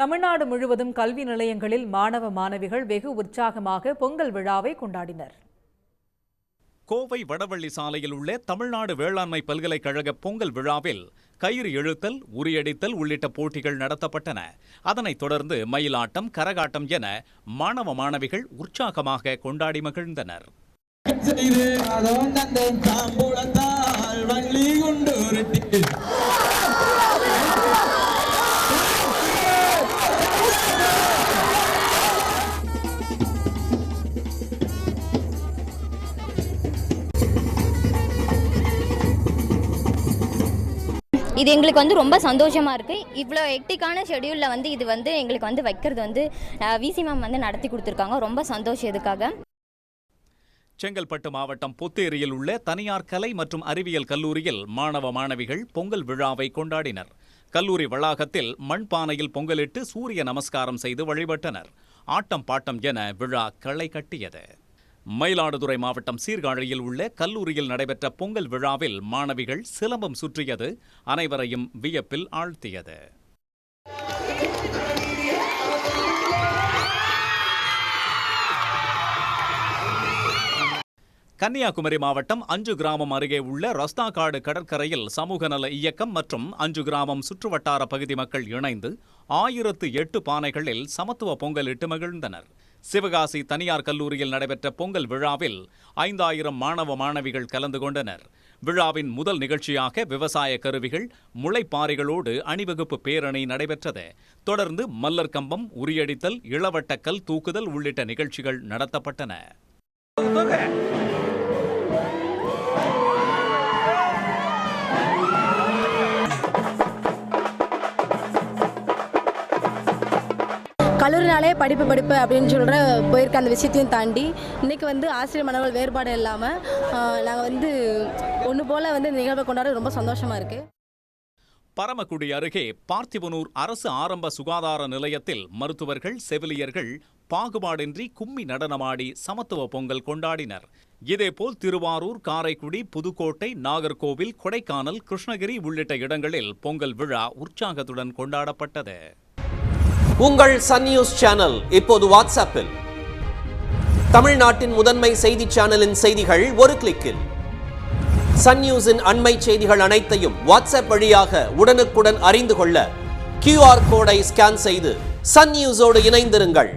தமிழ்நாடு முழுவதும் கல்வி நிலையங்களில் மாணவ மாணவிகள் வெகு உற்சாகமாக பொங்கல் விழாவை கொண்டாடினர். கோவை வடவள்ளி சாலையில் உள்ள தமிழ்நாடு வேளாண்மை பல்கலைக்கழக பொங்கல் விழாவில் கயிறு இழுத்தல் உரியடித்தல் உள்ளிட்ட போட்டிகள் நடத்தப்பட்டன. அதனைத் தொடர்ந்து மயிலாட்டம் கரகாட்டம் என மாணவ மாணவிகள் உற்சாகமாக கொண்டாடி மகிழ்ந்தனர். இது எங்களுக்கு வந்து ரொம்ப சந்தோஷமாக இருக்குது இவ்வளோ எக்டிக்கான ஷெடியூலில் வந்து இது வந்து எங்களுக்கு வந்து வைக்கிறது வந்து விசி மேம் வந்து நடத்தி கொடுத்துருக்காங்க. ரொம்ப சந்தோஷம் இதுக்காக. செங்கல்பட்டு மாவட்டம் புத்தேரியில் உள்ள தனியார் கலை மற்றும் அறிவியல் கல்லூரியில் மாணவ மாணவிகள் பொங்கல் விழாவை கொண்டாடினர். கல்லூரி வளாகத்தில் மண்பானையில் பொங்கலிட்டு சூரிய நமஸ்காரம் செய்து வழிபட்டனர். ஆட்டம் பாட்டம் என விழா களை கட்டியது. மயிலாடுதுறை மாவட்டம் சீர்காழியில் உள்ள கல்லூரியில் நடைபெற்ற பொங்கல் விழாவில் மாணவிகள் சிலம்பம் சுற்றியது அனைவரையும் வியப்பில் ஆழ்த்தியது. கன்னியாகுமரி மாவட்டம் அஞ்சு கிராமம் அருகே உள்ள ரஸ்தாகாடு கடற்கரையில் சமூக நல இயக்கம் மற்றும் அஞ்சு கிராமம் சுற்றுவட்டார பகுதி மக்கள் இணைந்து ஆயிரத்து எட்டு பானைகளில் சமத்துவ பொங்கலிட்டு மகிழ்ந்தனர். சிவகாசி தனியார் கல்லூரியில் நடைபெற்ற பொங்கல் விழாவில் ஐந்தாயிரம் மாணவ மாணவிகள் கலந்து கொண்டனர். விழாவின் முதல் நிகழ்ச்சியாக விவசாய கருவிகள் முளைப்பாறைகளோடு அணிவகுப்பு பேரணி நடைபெற்றது. தொடர்ந்து மல்லர் கம்பம் உரியடித்தல் இளவட்டக்கல் தூக்குதல் உள்ளிட்ட நிகழ்ச்சிகள் நடத்தப்பட்டன. கல்லூரினாலே படிப்பு படிப்பு அப்படின்னு சொல்கிற போயிருக்க அந்த விஷயத்தையும் தாண்டி இன்றைக்கி வந்து ஆசிரியர் மாணவர்கள் வேறுபாடு இல்லாமல் நாங்கள் வந்து ஒன்று போல் வந்து இந்த நிகழ்வை கொண்டாட ரொம்ப சந்தோஷமாக இருக்குது பரமக்குடி அருகே பார்த்திபனூர் அரசு ஆரம்ப சுகாதார நிலையத்தில் மருத்துவர்கள் செவிலியர்கள் பாகுபாடின்றி கும்மி நடனமாடி சமத்துவ பொங்கல் கொண்டாடினர். இதேபோல் திருவாரூர் காரைக்குடி புதுக்கோட்டை நாகர்கோவில் கொடைக்கானல் கிருஷ்ணகிரி உள்ளிட்ட இடங்களில் பொங்கல் விழா உற்சாகத்துடன் கொண்டாடப்பட்டது. உங்கள் சன் நியூஸ் சேனல் இப்போது வாட்ஸ்அப்பில் தமிழ்நாட்டின் முதன்மை செய்தி சேனலின் செய்திகள் ஒரு கிளிக்கில் சன் நியூஸின் அண்மை செய்திகள் அனைத்தையும் வாட்ஸ்அப் வழியாக உடனுக்குடன் அறிந்து கொள்ள கியூஆர் கோடை ஸ்கேன் செய்து சன் நியூஸோடு இணைந்திருங்கள்.